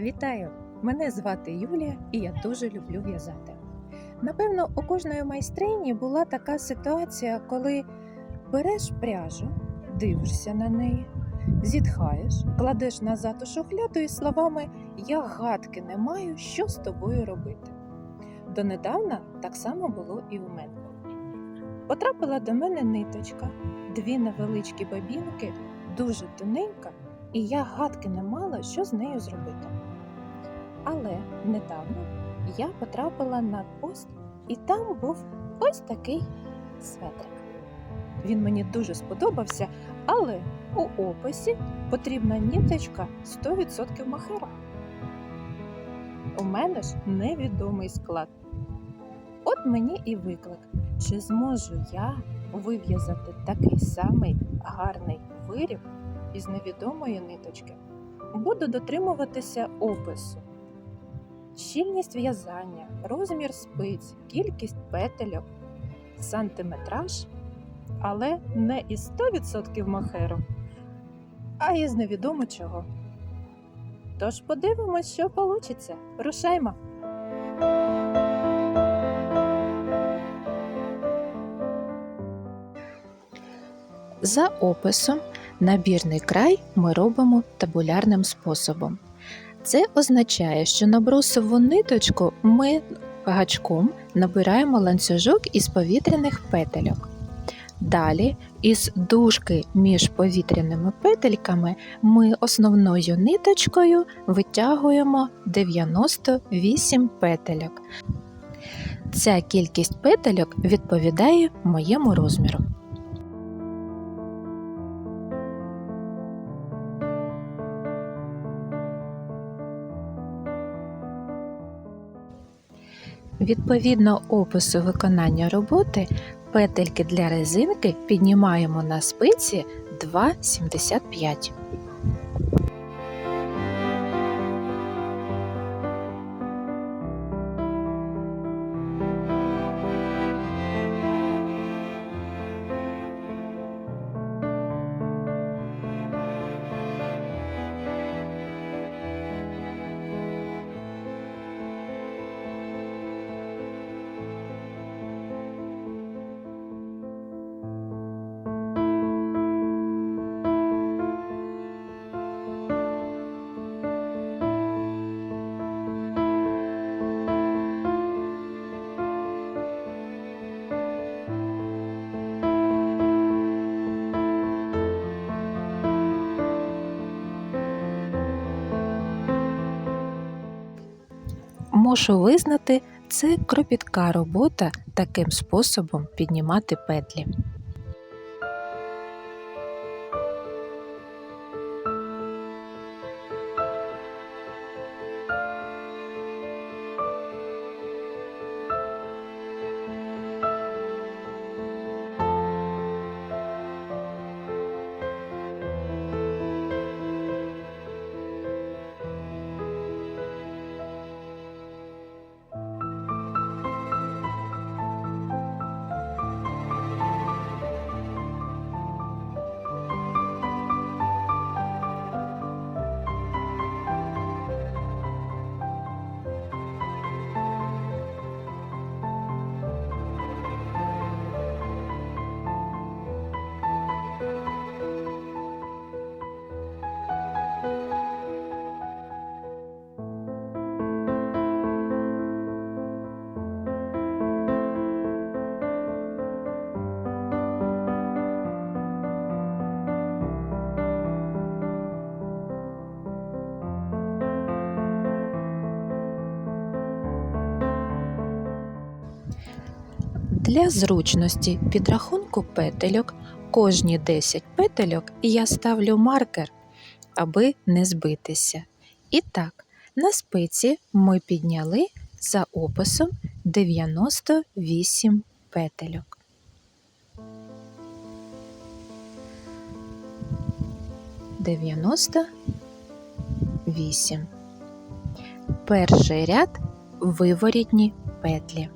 Вітаю! Мене звати Юлія і я дуже люблю в'язати. Напевно, у кожної майстрині була така ситуація, коли береш пряжу, дивишся на неї, зітхаєш, кладеш назад у шухляду і словами Я гадки не маю, що з тобою робити. Донедавна так само було і у мене. Потрапила до мене ниточка, дві невеличкі бабінки, дуже тоненька, і я гадки не мала, що з нею зробити. Але недавно я потрапила на пост, і там був ось такий светрик. Він мені дуже сподобався, але у описі потрібна ніточка 100% махера. У мене ж невідомий склад. От мені і виклик, чи зможу я вив'язати такий самий гарний виріб із невідомої ниточки. Буду дотримуватися опису. Щільність в'язання, розмір спиць, кількість петельок, сантиметраж, але не із 100% махеру, а із невідомо чого. Тож подивимось, що вийде. Рушаймо! За описом набірний край ми робимо табулярним способом. Це означає, що на брусову ниточку ми гачком набираємо ланцюжок із повітряних петельок. Далі із дужки між повітряними петельками ми основною ниточкою витягуємо 98 петельок. Ця кількість петельок відповідає моєму розміру. Відповідно опису виконання роботи, петельки для резинки піднімаємо на спиці 2,75. Мушу визнати, це кропітка робота таким способом піднімати петлі. Для зручності підрахунку петельок кожні 10 петельок я ставлю маркер, аби не збитися. І так, на спиці ми підняли за описом 98 петельок. Дев'яносто вісім. Перший ряд виворітні петлі.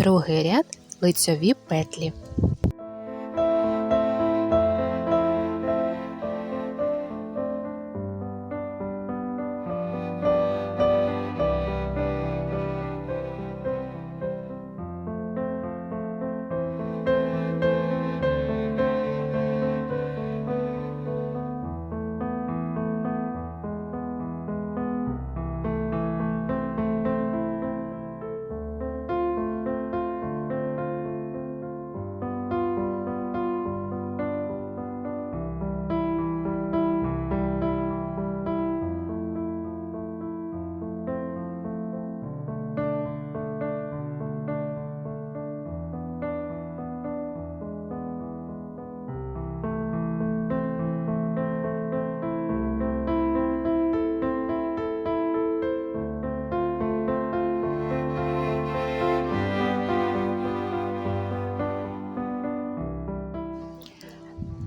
Другий ряд лицьові петлі.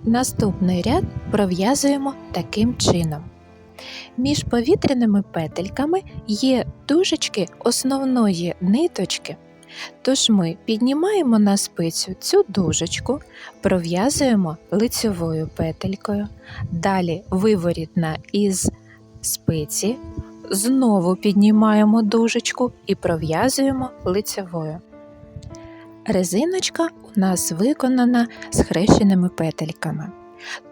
Наступний ряд пров'язуємо таким чином. Між повітряними петельками є дужечки основної ниточки. Тож ми піднімаємо на спицю цю дужечку, пров'язуємо лицьовою петелькою, далі виворітна із спиці, знову піднімаємо дужечку і пров'язуємо лицьовою. Резиночка нас виконана схрещеними петельками.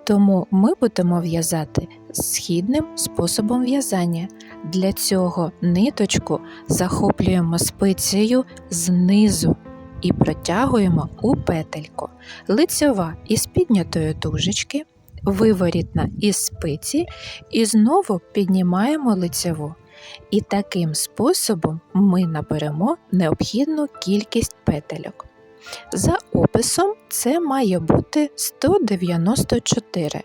Тому ми будемо в'язати східним способом в'язання. Для цього ниточку захоплюємо спицею знизу і протягуємо у петельку. Лицьова із піднятої дужечки, виворітна із спиці і знову піднімаємо лицьову. І таким способом ми наберемо необхідну кількість петельок. За описом це має бути 194,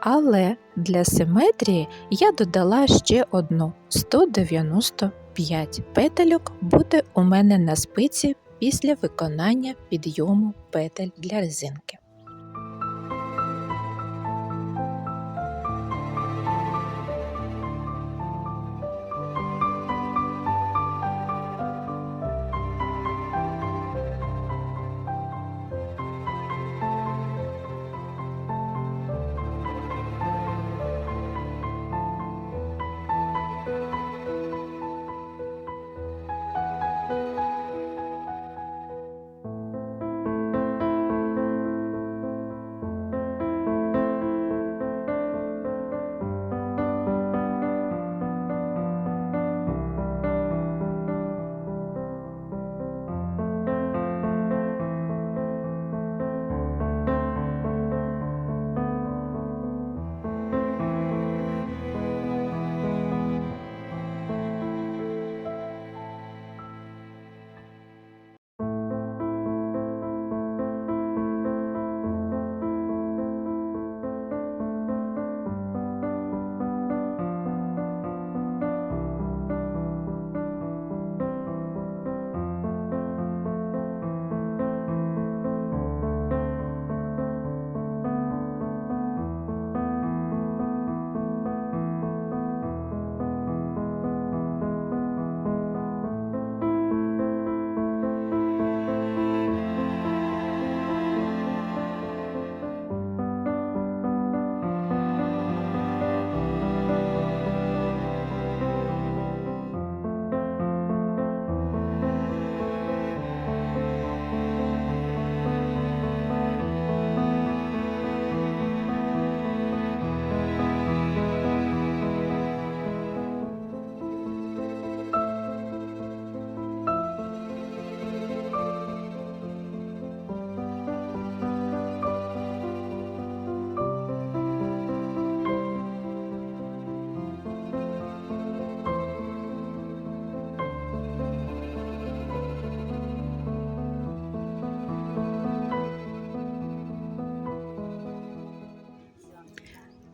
але для симетрії я додала ще одну 195 петельок буде у мене на спиці після виконання підйому петель для резинки.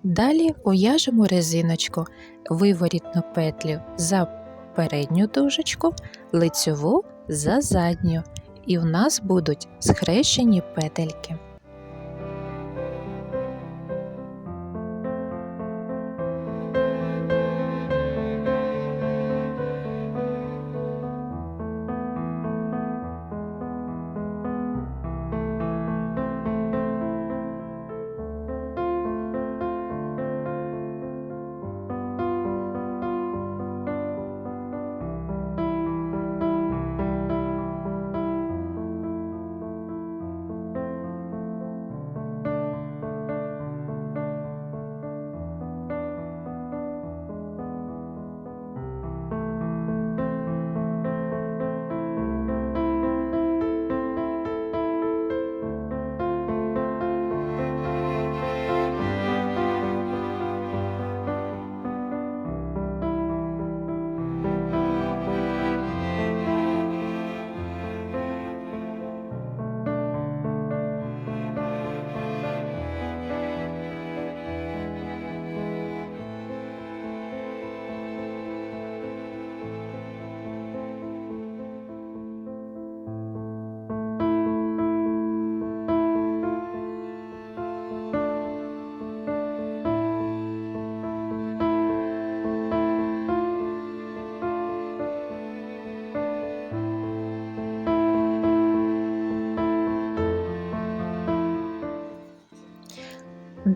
Далі пов'яжемо резиночку, виворітну петлю за передню дужечку, лицьову за задню, і в нас будуть схрещені петельки.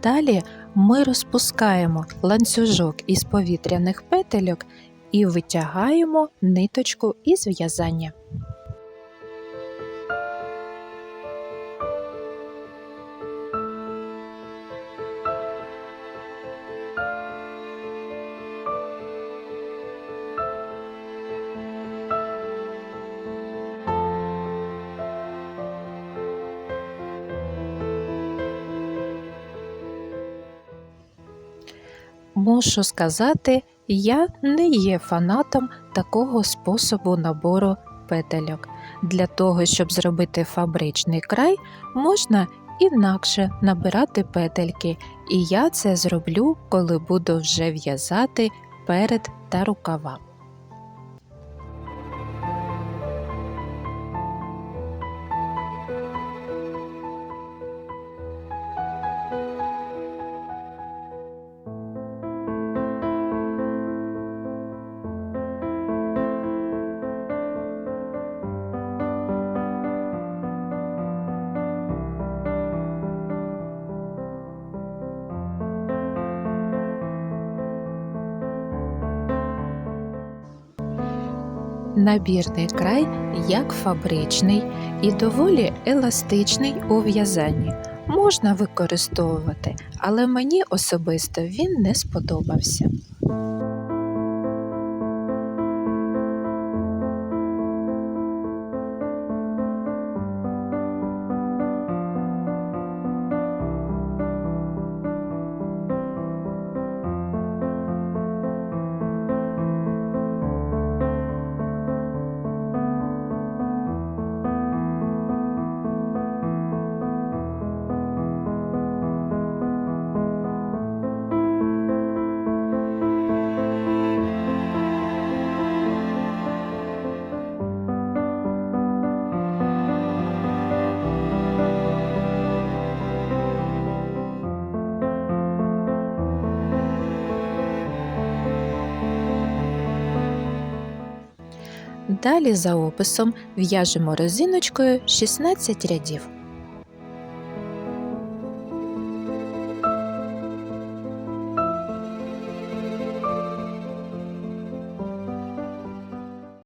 Далі ми розпускаємо ланцюжок із повітряних петельок і витягаємо ниточку із в'язання. Мушу сказати, я не є фанатом такого способу набору петельок. Для того, щоб зробити фабричний край, можна інакше набирати петельки, і я це зроблю, коли буду вже в'язати перед та рукава. Набірний край як фабричний і доволі еластичний у в'язанні. Можна використовувати, але мені особисто він не сподобався. Далі за описом в'яжемо резиночкою 16 рядів.